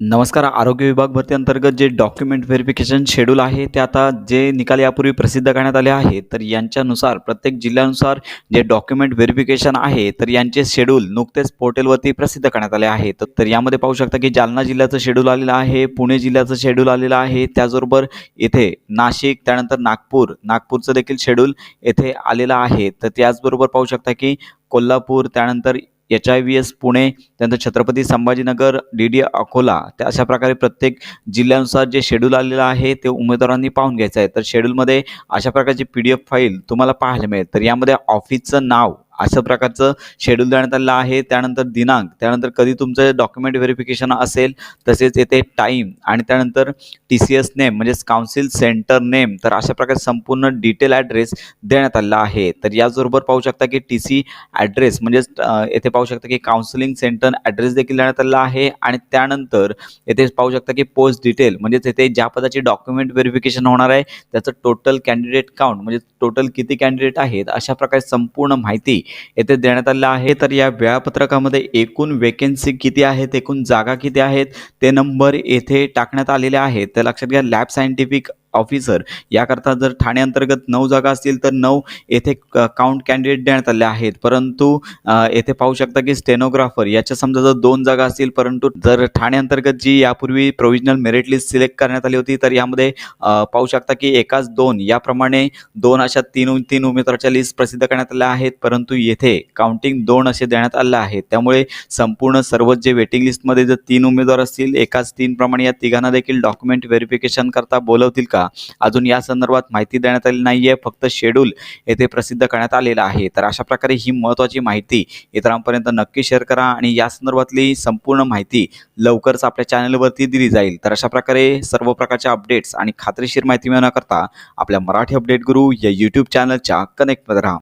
नमस्कार आरोग्य विभाग भरती अंतर्गत जे डॉक्युमेंट व्हेरिफिकेशन शेड्यूल आहे ते आता जे निकाल यापूर्वी प्रसिद्ध करण्यात आले आहे तर यांच्यानुसार प्रत्येक जिल्ह्यानुसार जे डॉक्युमेंट व्हेरिफिकेशन आहे तर यांचे शेड्यूल नुकतेच पोर्टलवरती प्रसिद्ध करण्यात आले आहे. तर- तर यामध्ये पाहू शकता की जालना जिल्ह्याचं शेड्यूल आलेलं आहे पुणे जिल्ह्याचं शेड्यूल आलेलं आहे त्याचबरोबर येथे नाशिक त्यानंतर नागपूर नागपूरचं देखील शेड्यूल येथे आलेलं आहे. तर त्याचबरोबर पाहू शकता की कोल्हापूर त्यानंतर H I V S Pune त्यानंतर छत्रपती संभाजीनगर डी डी अकोला त्या अशा प्रकारे प्रत्येक जिल्ह्यानुसार जे शेड्यूल आलेलं आहे ते उमेदवारांनी पाहून घ्यायचं आहे. तर शेड्यूलमध्ये अशा प्रकारची पी डी एफ फाईल तुम्हाला पाहायला मिळेल. तर यामध्ये ऑफिसचं नाव अशा प्रकारचं शेड्यूल देण्यात आलेलं आहे. त्यानंतर दिनांक त्यानंतर कधी तुमचं डॉक्युमेंट व्हेरिफिकेशन असेल तसेच येथे टाईम आणि त्यानंतर टी सी एस नेम म्हणजेच काउन्सिल सेंटर नेम तर अशा प्रकारे संपूर्ण डिटेल ॲड्रेस देण्यात आलेला आहे. तर याचबरोबर पाहू शकता की टी सी ॲड्रेस म्हणजेच येथे पाहू शकता की काउन्सिलिंग सेंटर ॲड्रेस देखील देण्यात आलेला आहे. आणि त्यानंतर येथे पाहू शकता की पोस्ट डिटेल म्हणजेच येथे ज्या पदाची डॉक्युमेंट व्हेरिफिकेशन होणार आहे त्याचं टोटल कॅन्डिडेट काउंट म्हणजे टोटल किती कॅन्डिडेट आहेत अशा प्रकारे संपूर्ण माहिती येथे देण्यात आलेलं आहे. तर या वेळापत्रकामध्ये एकूण वेकेन्सी किती आहेत? एकूण जागा किती आहेत? ते नंबर येथे टाकण्यात आलेले आहेत. तर लक्षात घ्या लॅब सायंटिफिक ऑफिसर याकरता जर ठाणे अंतर्गत नऊ जागा असतील तर नऊ येथे काउंट कॅन्डिडेट देण्यात आले आहेत. परंतु येथे पाहू शकता की स्टेनोग्राफर याच्या समजा जर दोन जागा असतील परंतु जर ठाणे अंतर्गत जी यापूर्वी प्रोव्हिजनल मेरिट लिस्ट सिलेक्ट करण्यात आली होती तर यामध्ये पाहू शकता की एकाच दोन याप्रमाणे दोन अशा तीन तीन उमेदवाराच्या लिस्ट प्रसिद्ध करण्यात आल्या आहेत. परंतु येथे काउंटिंग दोन असे देण्यात आलं आहेत. त्यामुळे संपूर्ण सर्वच जे वेटिंग लिस्टमध्ये जर तीन उमेदवार असतील एकाच तीन प्रमाणे या तिघांना देखील डॉक्युमेंट व्हेरिफिकेशन करता बोलवतील का? अजून या संदर्भात माहिती देण्यात आली नाहीये. फक्त शेड्यूल येथे प्रसिद्ध करण्यात आलेलं आहे. तर अशा प्रकारे ही महत्त्वाची माहिती इतरांपर्यंत नक्की शेअर करा आणि या संदर्भातली संपूर्ण माहिती लवकरच आपल्या चॅनलवरती दिली जाईल. तर अशा प्रकारे सर्व प्रकारच्या अपडेट्स आणि खात्रीशीर माहिती मिळवण्याकरता आपल्या मराठी अपडेट गुरु या यूट्यूब चॅनलच्या कनेक्टमध्ये राहा.